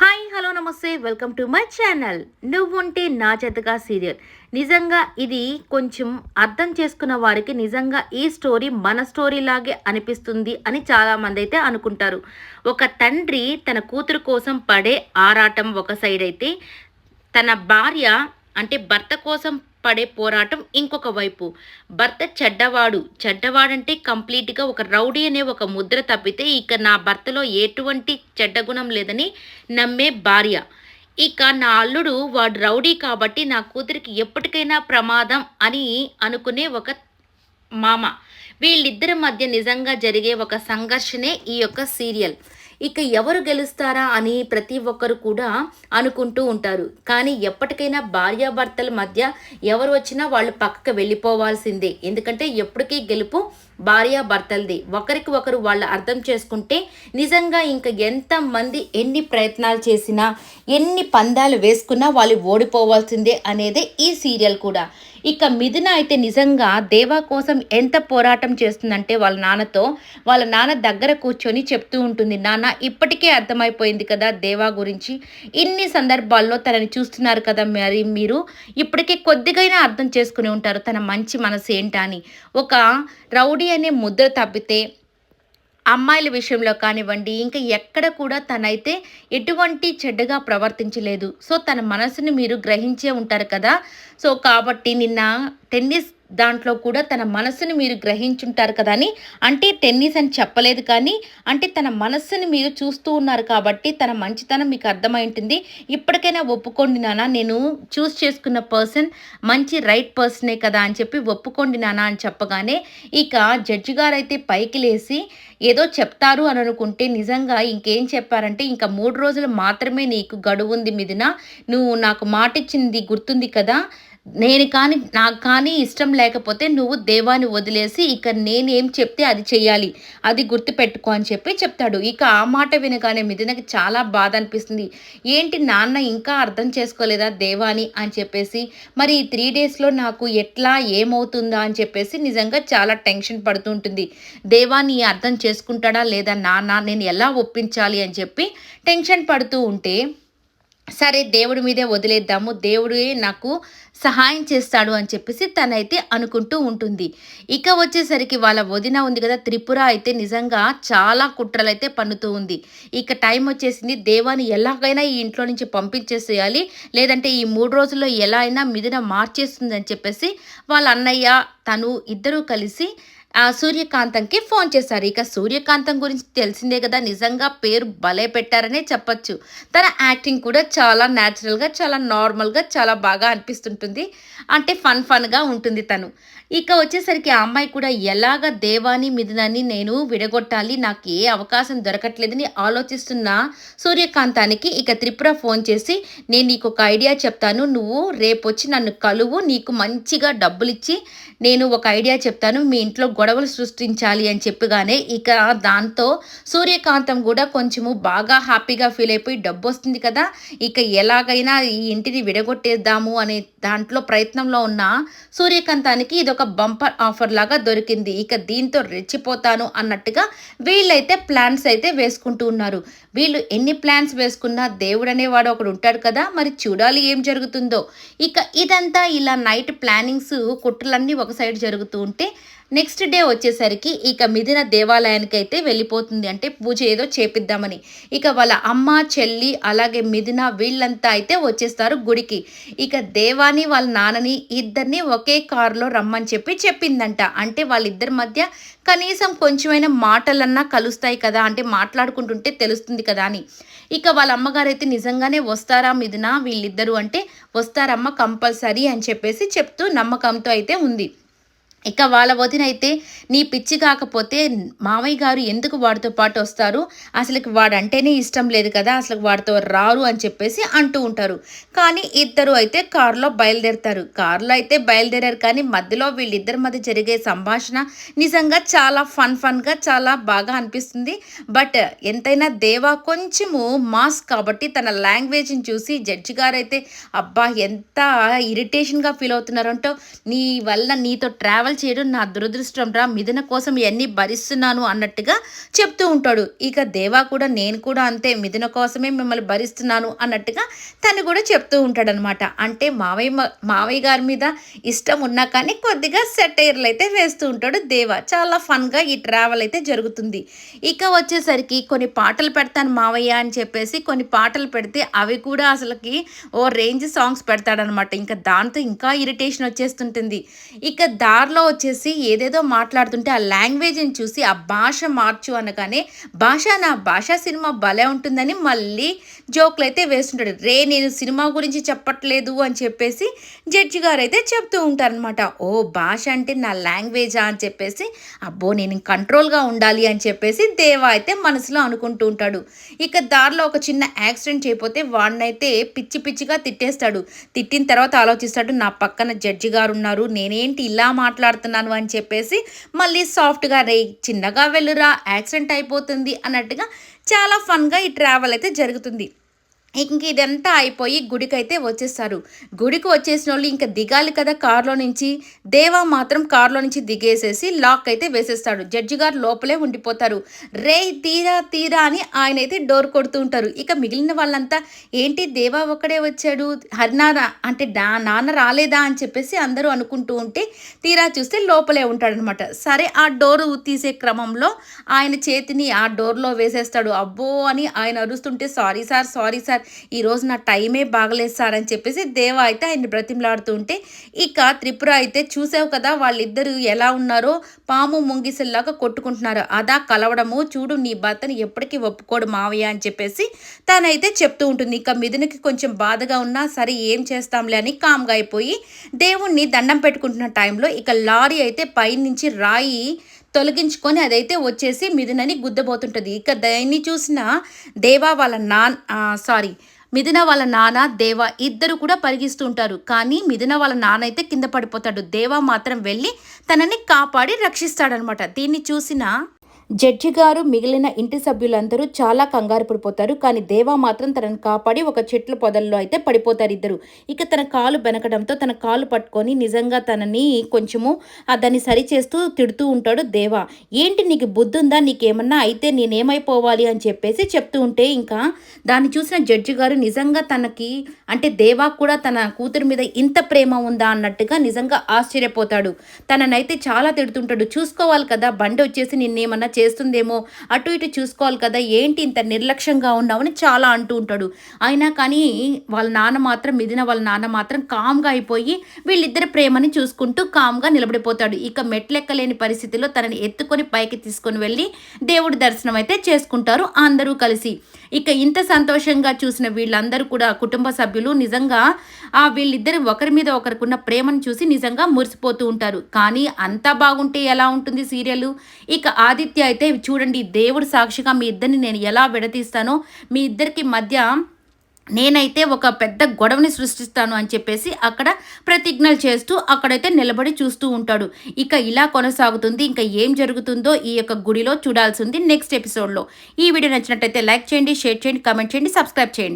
Hi hello నమస్తే welcome to my channel. నువ్వుంటే నా జతగా సీరియల్. నిజంగా ఇది కొంచెం అర్థం చేసుకున్న వారికి నిజంగా ఈ స్టోరీ మన స్టోరీ లాగే అనిపిస్తుంది అని చాలామంది అయితే అనుకుంటారు. ఒక తండ్రి తన కూతురు కోసం పడే ఆరాటం ఒక సైడ్ అయితే తన భార్య అంటే భర్త కోసం పడే పోరాటం ఇంకొక వైపు. భర్త చెడ్డవాడు. చెడ్డవాడంటే కంప్లీట్గా ఒక రౌడీ అనే ఒక ముద్ర తప్పితే ఇక నా భర్తలో ఎటువంటి చెడ్డ గుణం లేదని నమ్మే భార్య. ఇక నా అల్లుడు వాడు రౌడీ కాబట్టి నా కూతురికి ఎప్పటికైనా ప్రమాదం అని అనుకునే ఒక మామ. వీళ్ళిద్దరి మధ్య నిజంగా జరిగే ఒక సంఘర్షణే ఈ యొక్క సీరియల్. ఇక ఎవరు గెలుస్తారా అని ప్రతి ఒక్కరు కూడా అనుకుంటూ ఉంటారు. కానీ ఎప్పటికైనా భార్యాభర్తల మధ్య ఎవరు వచ్చినా వాళ్ళు పక్కకు వెళ్ళిపోవాల్సిందే. ఎందుకంటే ఎప్పటికీ గెలుపు భార్యాభర్తలది. ఒకరికి ఒకరు వాళ్ళు అర్థం చేసుకుంటే నిజంగా ఇంకా ఎంతమంది ఎన్ని ప్రయత్నాలు చేసినా ఎన్ని పందాలు వేసుకున్నా వాళ్ళు ఓడిపోవాల్సిందే అనేదే ఈ సీరియల్ కూడా. ఇక మిథున అయితే నిజంగా దేవా కోసం ఎంత పోరాటం చేస్తుందంటే వాళ్ళ నాన్నతో వాళ్ళ నాన్న దగ్గర కూర్చొని చెప్తూ ఉంటుంది. నాన్న ఇప్పటికే అర్థమైపోయింది కదా దేవా గురించి. ఇన్ని సందర్భాల్లో తనని చూస్తున్నారు కదా మరి మీరు. ఇప్పటికే కొద్దిగైనా అర్థం చేసుకుని ఉంటారు తన మంచి మనసు ఏంటని అని. ఒక రౌడీ అనే ముద్ర తప్పితే అమ్మాయిల విషయంలో కానివ్వండి ఇంకా ఎక్కడ కూడా తనైతే ఎటువంటి చెడ్డగా ప్రవర్తించలేదు. సో తన మనసుని మీరు గ్రహించే ఉంటారు కదా. సో కాబట్టి నిన్న టెన్నిస్ దాంట్లో కూడా తన మనస్సుని మీరు గ్రహించుంటారు కదా అని. అంటే టెన్నిస్ అని చెప్పలేదు కానీ అంటే తన మనస్సుని మీరు చూస్తూ ఉన్నారు కాబట్టి తన మంచితనం మీకు అర్థమై ఉంటుంది ఇప్పటికైనా ఒప్పుకోండి నాన్న నేను చూస్ చేసుకున్న పర్సన్ మంచి రైట్ పర్సనే కదా అని చెప్పి ఒప్పుకోండి నాన్న అని చెప్పగానే ఇక జడ్జి గారు అయితే పైకి లేసి ఏదో చెప్తారు అని అనుకుంటే నిజంగా ఇంకేం చెప్పారంటే ఇంకా మూడు రోజులు మాత్రమే నీకు గడువు ఉంది మిదిన నువ్వు నాకు మాట ఇచ్చింది గుర్తుంది కదా. నేను కానీ నాకు కానీ ఇష్టం లేకపోతే నువ్వు దేవాన్ని వదిలేసి ఇక నేనేం చెప్తే అది చెయ్యాలి. అది గుర్తుపెట్టుకో అని చెప్పి చెప్తాడు. ఇక ఆ మాట వినగానే మిథునకి చాలా బాధ అనిపిస్తుంది. ఏంటి నాన్న ఇంకా అర్థం చేసుకోలేదా దేవాని అని చెప్పేసి? మరి ఈ త్రీ డేస్లో నాకు ఎట్లా ఏమవుతుందా అని చెప్పేసి నిజంగా చాలా టెన్షన్ పడుతూ ఉంటుంది. దేవాని అర్థం చేసుకుంటాడా లేదా నాన్న? నేను ఎలా ఒప్పించాలి అని చెప్పి టెన్షన్ పడుతూ ఉంటే సరే దేవుడి మీదే వదిలేద్దాము. దేవుడే నాకు సహాయం చేస్తాడు అని చెప్పేసి తనైతే అనుకుంటూ ఉంటుంది. ఇక వచ్చేసరికి వాళ్ళ వదిన ఉంది కదా త్రిపుర అయితే నిజంగా చాలా కుట్రలు అయితే పన్నుతూ ఉంది. ఇక టైం వచ్చేసింది దేవాన్ని ఎలాగైనా ఈ ఇంట్లో నుంచి పంపించేసేయాలి. లేదంటే ఈ మూడు రోజుల్లో ఎలా అయినా మిథున మార్చేస్తుంది అని చెప్పేసి వాళ్ళ అన్నయ్య తను ఇద్దరూ కలిసి ఆ సూర్యకాంతంకి ఫోన్ చేశారు. ఇక సూర్యకాంతం గురించి తెలిసిందే కదా నిజంగా పేరు భలే పెట్టారనే చెప్పొచ్చు. తన యాక్టింగ్ కూడా చాలా న్యాచురల్గా చాలా నార్మల్గా చాలా బాగా అనిపిస్తుంటుంది. అంటే ఫన్ ఫన్గా ఉంటుంది తను. ఇక వచ్చేసరికి ఆ అమ్మాయి కూడా ఎలాగ దేవాని మిథునాన్ని నేను విడగొట్టాలి? నాకు ఏ అవకాశం దొరకట్లేదని ఆలోచిస్తున్న సూర్యకాంతానికి ఇక త్రిపుర ఫోన్ చేసి నేను నీకు ఒక ఐడియా చెప్తాను. నువ్వు రేపు వచ్చి నన్ను కలువు. నీకు మంచిగా డబ్బులు ఇచ్చి నేను ఒక ఐడియా చెప్తాను. మీ ఇంట్లో గొడవలు సృష్టించాలి అని చెప్పగానే ఇక దాంతో సూర్యకాంతం కూడా కొంచెము బాగా హ్యాపీగా ఫీల్ అయిపోయి డబ్బు వస్తుంది కదా. ఇక ఎలాగైనా ఈ ఇంటిని విడగొట్టేద్దాము అనే దాంట్లో ప్రయత్నంలో ఉన్న సూర్యకాంతానికి ఇది ఒక బంపర్ ఆఫర్ లాగా దొరికింది. ఇక దీంతో రెచ్చిపోతాను అన్నట్టుగా వీళ్ళైతే ప్లాన్స్ అయితే వేసుకుంటూ ఉన్నారు. వీళ్ళు ఎన్ని ప్లాన్స్ వేసుకున్నా దేవుడు అనేవాడు ఒకడు ఉంటాడు కదా. మరి చూడాలి ఏం జరుగుతుందో. ఇక ఇదంతా ఇలా నైట్ ప్లానింగ్స్ కుట్రలన్నీ ఒక సైడ్ జరుగుతూ ఉంటే నెక్స్ట్ డే వచ్చేసరికి ఇక మిథున దేవాలయానికి అయితే వెళ్ళిపోతుంది. అంటే పూజ ఏదో చేపిద్దామని. ఇక వాళ్ళ అమ్మ చెల్లి అలాగే మిథున వీళ్ళంతా అయితే వచ్చేస్తారు గుడికి. ఇక దేవాని వాళ్ళ నాన్నని ఇద్దరిని ఒకే కారులో రమ్మని చెప్పి చెప్పిందంట. అంటే వాళ్ళిద్దరి మధ్య కనీసం కొంచెమైనా మాటలన్నా కలుస్తాయి కదా. అంటే మాట్లాడుకుంటుంటే తెలుస్తుంది కదా అని. ఇక వాళ్ళ అమ్మగారు అయితే నిజంగానే వస్తారా మిథున వీళ్ళిద్దరూ అంటే వస్తారమ్మ కంపల్సరీ అని చెప్పేసి చెప్తూ నమ్మకంతో అయితే ఉంది. ఇక వాళ్ళ వదినైతే నీ పిచ్చి కాకపోతే మామయ్య గారు ఎందుకు వాడితో పాటు వస్తారు? అసలుకి వాడంటేనే ఇష్టం లేదు కదా అసలు వాడితో రారు అని చెప్పేసి అంటూ ఉంటారు. కానీ ఇద్దరు అయితే కారులో బయలుదేరుతారు. కారులో అయితే బయలుదేరారు కానీ మధ్యలో వీళ్ళిద్దరి మధ్య జరిగే సంభాషణ నిజంగా చాలా ఫన్ ఫన్గా చాలా బాగా అనిపిస్తుంది. బట్ ఎంతైనా దేవా కొంచెము మాస్ కాబట్టి తన లాంగ్వేజ్ని చూసి జడ్జి గారు అయితే అబ్బా ఎంత ఇరిటేషన్గా ఫీల్ అవుతున్నారంటో నీ వల్ల నీతో ట్రావెల్ ట్రావెల్ చేయడం నా దురదృష్టం రా మిథున కోసం ఇవన్నీ భరిస్తున్నాను అన్నట్టుగా చెప్తూ ఉంటాడు. ఇక దేవా కూడా నేను కూడా అంతే మిథున కోసమే మిమ్మల్ని భరిస్తున్నాను అన్నట్టుగా తను కూడా చెప్తూ ఉంటాడనమాట. అంటే మావయ్య మావయ్య గారి మీద ఇష్టం ఉన్నా కానీ కొద్దిగా సెటైర్లు అయితే వేస్తూ ఉంటాడు దేవా. చాలా ఫన్గా ఈ ట్రావెల్ అయితే జరుగుతుంది. ఇక వచ్చేసరికి కొన్ని పాటలు పెడతాను మావయ్య అని చెప్పేసి కొన్ని పాటలు పెడితే అవి కూడా అసలుకి ఓ రేంజ్ సాంగ్స్ పెడతాడనమాట. ఇంకా దాంతో ఇంకా ఇరిటేషన్ వచ్చేస్తుంటుంది. ఇక దారిలో వచ్చేసి ఏదేదో మాట్లాడుతుంటే ఆ లాంగ్వేజ్ని చూసి ఆ భాష మార్చు అనగానే భాష నా భాష సినిమా భలే ఉంటుందని మళ్ళీ జోకులు అయితే వేస్తుంటాడు. రే నేను సినిమా గురించి చెప్పట్లేదు అని చెప్పేసి జడ్జి గారు అయితే చెప్తూ ఉంటారనమాట ఓ భాష అంటే నా లాంగ్వేజా అని చెప్పేసి అబ్బో నేను కంట్రోల్గా ఉండాలి అని చెప్పేసి దేవా అయితే మనసులో అనుకుంటూ ఉంటాడు. ఇక దారిలో ఒక చిన్న యాక్సిడెంట్ చేయకపోతే వాడినైతే పిచ్చి పిచ్చిగా తిట్టేస్తాడు. తిట్టిన తర్వాత ఆలోచిస్తాడు నా పక్కన జడ్జి గారు ఉన్నారు నేనేంటి ఇలా మాట్లాడుతున్నాను అని చెప్పేసి మళ్ళీ సాఫ్ట్గా రే చిన్నగా వెళ్ళురా యాక్సిడెంట్ అయిపోతుంది అన్నట్టుగా చాలా ఫన్గా ఈ ట్రావెల్ అయితే జరుగుతుంది. ఇంక ఇదంతా అయిపోయి గుడికైతే వచ్చేస్తారు. గుడికి వచ్చేసిన వాళ్ళు ఇంకా దిగాలి కదా కారులో నుంచి. దేవా మాత్రం కారులో నుంచి దిగేసేసి లాక్ అయితే వేసేస్తాడు. జడ్జి గారు లోపలే ఉండిపోతారు. రే తీరా తీరా అని ఆయన అయితే డోర్ కొడుతూ ఉంటారు. ఇక మిగిలిన వాళ్ళంతా ఏంటి దేవా ఒక్కడే వచ్చాడు? హరినారా? అంటే నా నాన్న రాలేదా? అని చెప్పేసి అందరూ అనుకుంటూ ఉంటే తీరా చూస్తే లోపలే ఉంటాడనమాట. సరే ఆ డోరు తీసే క్రమంలో ఆయన చేతిని ఆ డోర్లో వేసేస్తాడు. అబ్బో అని ఆయన అరుస్తుంటే సారీ సార్ సారీ సార్ ఈరోజు నా టైమే బాగలేదు సార్ అని చెప్పేసి దేవ అయితే ఆయన బ్రతిమలాడుతూ ఉంటే ఇక త్రిపుర అయితే చూసావు కదా వాళ్ళిద్దరు ఎలా ఉన్నారో పాము ముంగిసల్లాగా కొట్టుకుంటున్నారు. అదా కలవడము చూడు నీ భర్తని ఎప్పటికీ ఒప్పుకోడు మావయ్య అని చెప్పేసి తనైతే చెప్తూ ఉంటుంది. ఇక మిథునకి కొంచెం బాధగా ఉన్నా సరే ఏం చేస్తాంలే అని కామ్గా అయిపోయి దేవుణ్ణి దండం పెట్టుకుంటున్న టైంలో ఇక లారీ అయితే పైనుంచి రాయి తొలగించుకొని అదైతే వచ్చేసి మిథునని గుద్దబోతుంటుంది. ఇక దాన్ని చూసిన దేవా వాళ్ళ నాన్ సారీ మిథున వాళ్ళ నాన్న దేవ ఇద్దరు కూడా పరిగిస్తూ ఉంటారు. కానీ మిథున వాళ్ళ నాన్న అయితే కింద పడిపోతాడు. దేవ మాత్రం వెళ్ళి తనని కాపాడి రక్షిస్తాడనమాట దీన్ని చూసిన జడ్జి గారు మిగిలిన ఇంటి సభ్యులందరూ చాలా కంగారు పడిపోతారు. కానీ దేవా మాత్రం తనను కాపాడి ఒక చెట్ల పొదల్లో అయితే పడిపోతారు ఇద్దరు. ఇక తన కాలు బెనకడంతో తన కాలు పట్టుకొని నిజంగా తనని కొంచెము దాన్ని సరి చేస్తూ తిడుతూ ఉంటాడు దేవా. ఏంటి నీకు బుద్ధి ఉందా నీకేమన్నా అయితే నేనేమైపోవాలి అని చెప్పేసి చెప్తూ ఉంటే ఇంకా దాన్ని చూసిన జడ్జి గారు నిజంగా తనకి అంటే దేవా కూడా తన కూతురు మీద ఇంత ప్రేమ ఉందా అన్నట్టుగా నిజంగా ఆశ్చర్యపోతాడు. తననైతే చాలా తిడుతుంటాడు. చూసుకోవాలి కదా బండి వచ్చేసి నిన్నేమన్నా చేస్తుందేమో అటు ఇటు చూసుకోవాలి కదా ఏంటి ఇంత నిర్లక్ష్యంగా ఉన్నావని చాలా అంటూ ఉంటాడు. అయినా కానీ వాళ్ళ నాన్న మాత్రం మిదిన వాళ్ళ నాన్న మాత్రం కామ్గా అయిపోయి వీళ్ళిద్దరి ప్రేమని చూసుకుంటూ కామ్గా నిలబడిపోతాడు. ఇక మెట్లెక్కలేని పరిస్థితిలో తనని ఎత్తుకొని పైకి తీసుకొని వెళ్ళి దేవుడి దర్శనం అయితే చేసుకుంటారు అందరూ కలిసి. ఇక ఇంత సంతోషంగా చూసిన వీళ్ళందరూ కూడా కుటుంబ సభ్యులు నిజంగా ఆ వీళ్ళిద్దరు ఒకరి మీద ఒకరికున్న ప్రేమను చూసి నిజంగా మురిసిపోతూ ఉంటారు. కానీ అంతా బాగుంటే ఎలా ఉంటుంది సీరియల్? ఇక ఆదిత్య అయితే చూడండి దేవుడు సాక్షిగా మీ ఇద్దరిని నేను ఎలా విడతీస్తానో మీ ఇద్దరికి మధ్య నేనైతే ఒక పెద్ద గొడవని సృష్టిస్తాను అని చెప్పేసి అక్కడ ప్రతిజ్ఞలు చేస్తూ అక్కడైతే నిలబడి చూస్తూ ఉంటాడు. ఇక ఇలా కొనసాగుతుంది ఇంకా ఏం జరుగుతుందో ఈ యొక్క గుడిలో చూడాల్సింది నెక్స్ట్ ఎపిసోడ్లో ఈ వీడియో నచ్చినట్టయితే లైక్ చేయండి షేర్ చేయండి కమెంట్ చేయండి సబ్స్క్రైబ్ చేయండి.